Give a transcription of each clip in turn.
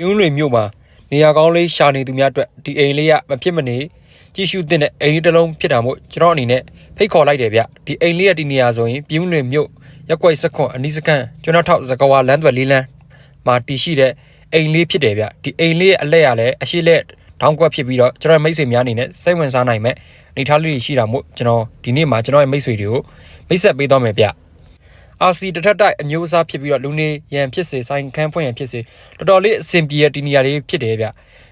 ပြုံးလွေမြို့မှာနေရာကောင်းလေးရှာနေသူများအတွက်ဒီအိမ်လေးကမဖြစ်မနေကြည့်ရှုသင့်တဲ့အိမ်လေးတစ်လုံးဖြစ်တာမို့ကျွန်တော်အနေနဲ့ဖိတ်ခေါ်လိုက်တယ်ဗျဒီအိမ်လေးရဲ့ဒီနေရာဆိုရင်ပြုံးလွေမြို့ရက်ကွက်စက်ခွန်အနီးစကန်ကျွန်းတော်ထောက်စကဝါလမ်းသွယ်လေးလမ်းမှာတည်ရှိတဲ့အိမ်လေးဖြစ်တယ်ဗျဒီအိမ်လေးရဲ့အလက်ရလဲအရှိလက်တောင်းကွက်ဖြစ်ပြီးတော့ကျွန်တော်မိတ်ဆွေများအနေနဲ့စိတ်ဝင်စားနိုင်မဲ့အနေထားလေးတွေရှိတာမို့ကျွန်တော်ဒီနေ့မှာကျွန်တော်ရဲ့မိတ်ဆွေတွေကိုမိတ်ဆက်ပေးသွားမယ်ဗျ RC တထက်တိုက်အမျိုးအစားဖြစ်ပြီးတော့လူနေရန်ဖြစ်စေဆိုင်ခန်းဖွင့်ရန်ဖြစ်စေတော်တော်လေးအဆင်ပြေတဲ့ဒီနေရာလေးဖြစ်တယ်ဗျ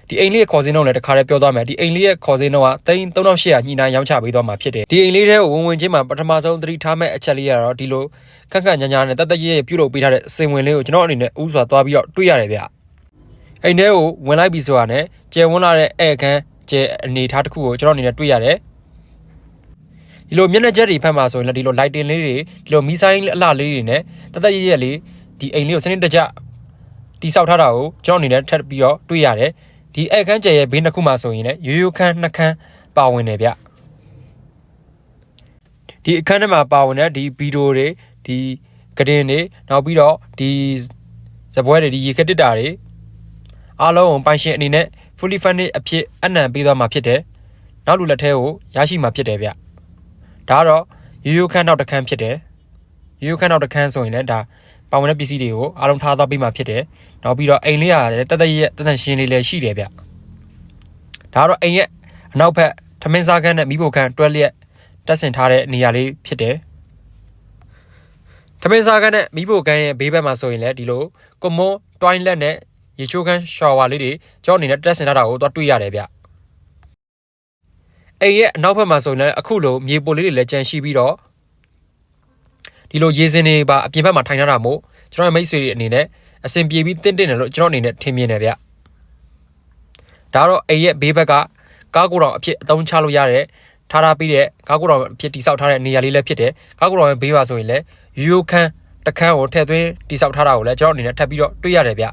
ဒီအိမ်လေးရဲ့ခေါ်စင်းတော့လည်းတခါတည်းပြောသွားမယ်ဒီအိမ်လေးရဲ့ခေါ်စင်းတော့က3800ညှိနှိုင်းရောင်းချပေးသွားမှာဖြစ်တယ်ဒီအိမ်လေးထဲကိုဝင်ဝင်ချင်းမှာပထမဆုံးသတိထားမဲ့အချက်လေးရတော့ဒီလိုခက်ခက်ညာညာနဲ့တတ်တရရဲ့ပြုတ်လုပ်ပေးထားတဲ့အစင်ဝင်လေးကိုကျွန်တော်အနေနဲ့ဥစွာသွားပြီးတော့တွေ့ရတယ်ဗျအိမ်ထဲကိုဝင်လိုက်ပြီဆိုတာနဲ့ကျယ်ဝန်းလာတဲ့ဧကန်ကျယ်အနေထားတစ်ခုကိုကျွန်တော်အနေနဲ့တွေ့ရတယ် ဒီလိုမျက်နှာချက်တွေဖက်မှာဆိုရင်လည်းဒီလို lighting လေးတွေဒီလိုမီးဆိုင်အလှလေးတွေနဲ့တသက်ရရက်လေးဒီအိမ်လေးကိုစနစ်တကျတိဆောက်ထားတာကိုကျွန်တော်အနေနဲ့ထပ်ပြီးတော့တွေ့ရတယ်ဒီအဲ့ခန်းကျယ်ရဲ့ဘေးနှစ်ခုမှာဆိုရင်လည်းရိုးရိုးခန်းနှစ်ခန်းပါဝင်တယ်ဗျဒီအခန်းထဲမှာပါဝင်တဲ့ဒီဗီဒီယိုတွေဒီကတင်တွေနောက်ပြီးတော့ဒီဇပွဲတွေဒီရေခက်တစ်တာတွေအားလုံးကိုပိုင်ရှင်အနေနဲ့ fully furnished အဖြစ်အနံပေးသွားမှာဖြစ်တယ်နောက်လူလက်ထဲကိုရရှိမှာဖြစ်တယ်ဗျ ဒါကတော့ရိုးရိုးခန်းနောက်တစ်ခန်းဖြစ်တယ်ရိုးရိုးခန်းနောက်တစ်ခန်းဆိုရင်လည်းဒါပါဝင်တဲ့ပစ္စည်းတွေကိုအားလုံးထားသွားပေးမှဖြစ်တယ်နောက်ပြီးတော့အိမ်လေးရတယ်တက်တက်ရက်တက်တက်ရှင်းလေးလည်းရှိတယ်ဗျဒါကတော့အိမ်ရဲ့အနောက်ဘက်ထမင်းစားခန်းနဲ့မိဖို့ခန်းတွဲလျက်တက်ဆင်ထားတဲ့နေရာလေးဖြစ်တယ်ထမင်းစားခန်းနဲ့မိဖို့ခန်းရဲ့ဘေးဘက်မှာဆိုရင်လည်းဒီလိုကွန်မွန်တွိုင်းလက်နဲ့ရေချိုးခန်းရှော်ဝါလေးတွေကျောင်းအနေနဲ့တက်ဆင်ထားတာကိုသွားတွေ့ရတယ်ဗျ အိမ်ရဲ့အနောက်ဘက်မှာဆိုရင်လည်းအခုလိုမြေပိုလေးတွေလည်းကြန့်ရှိပြီးတော့ဒီလိုရေစင်တွေပါအပြင်ဘက်မှာထိုင်ထားတာမို့ကျွန်တော်ရဲ့မိတ်ဆွေတွေအနေနဲ့အဆင်ပြေပြီးတင့်တင့်တယ်လို့ကျွန်တော်အနေနဲ့ထင်မြင်တယ်ဗျဒါတော့အိမ်ရဲ့ဘေးဘက်ကကားကိုယ်တော်အဖြစ်အသုံးချလို့ရတဲ့ထားထားပြီးတဲ့ကားကိုယ်တော်အဖြစ်တိဆောက်ထားတဲ့နေရာလေးလည်းဖြစ်တယ်ကားကိုယ်တော်ရဲ့ဘေးပါဆိုရင်လည်းရိုးရိုးခန်းတစ်ခန်းကိုထည့်သွင်းတိဆောက်ထားတာကိုလည်းကျွန်တော်အနေနဲ့ထပ်ပြီးတော့တွေ့ရတယ်ဗျ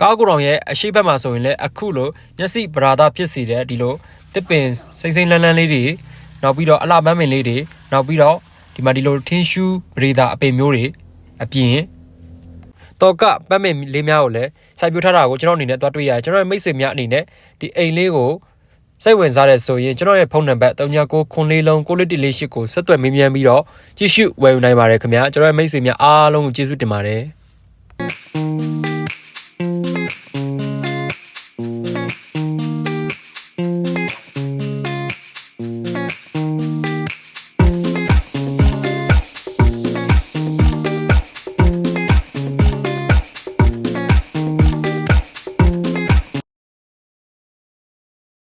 ကားကိုယ်တော်ရဲ့အရှိတ်ဘက်မှာဆိုရင်လည်းအခုလိုမျက်စိပရာသာဖြစ်စီတဲ့ဒီလိုတစ်ပင်စိမ့်စိမ့်လန်းလန်းလေးတွေနောက်ပြီးတော့အလှပန်းပင်လေးတွေနောက်ပြီးတော့ဒီမှာဒီလိုထင်းရှူးပရိသာအပင်မျိုးတွေအပြင်တော့ကပန်းပင်လေးများကိုလည်းစိုက်ပျိုးထားတာကိုကျွန်တော်အနေနဲ့သွားတွေ့ရတယ်ကျွန်တော်ရဲ့မိတ်ဆွေများအနေနဲ့ဒီအိမ်လေးကိုစိတ်ဝင်စားတဲ့ဆိုရင်ကျွန်တော်ရဲ့ဖုန်းနံပါတ်39ခွန်လေးလုံး61448ကိုဆက်သွယ်မေးမြန်းပြီးတော့ကြည့်ရှုဝယ်ယူနိုင်ပါတယ်ခင်ဗျာကျွန်တော်ရဲ့မိတ်ဆွေများအားလုံးကိုကျေးဇူးတင်ပါတယ်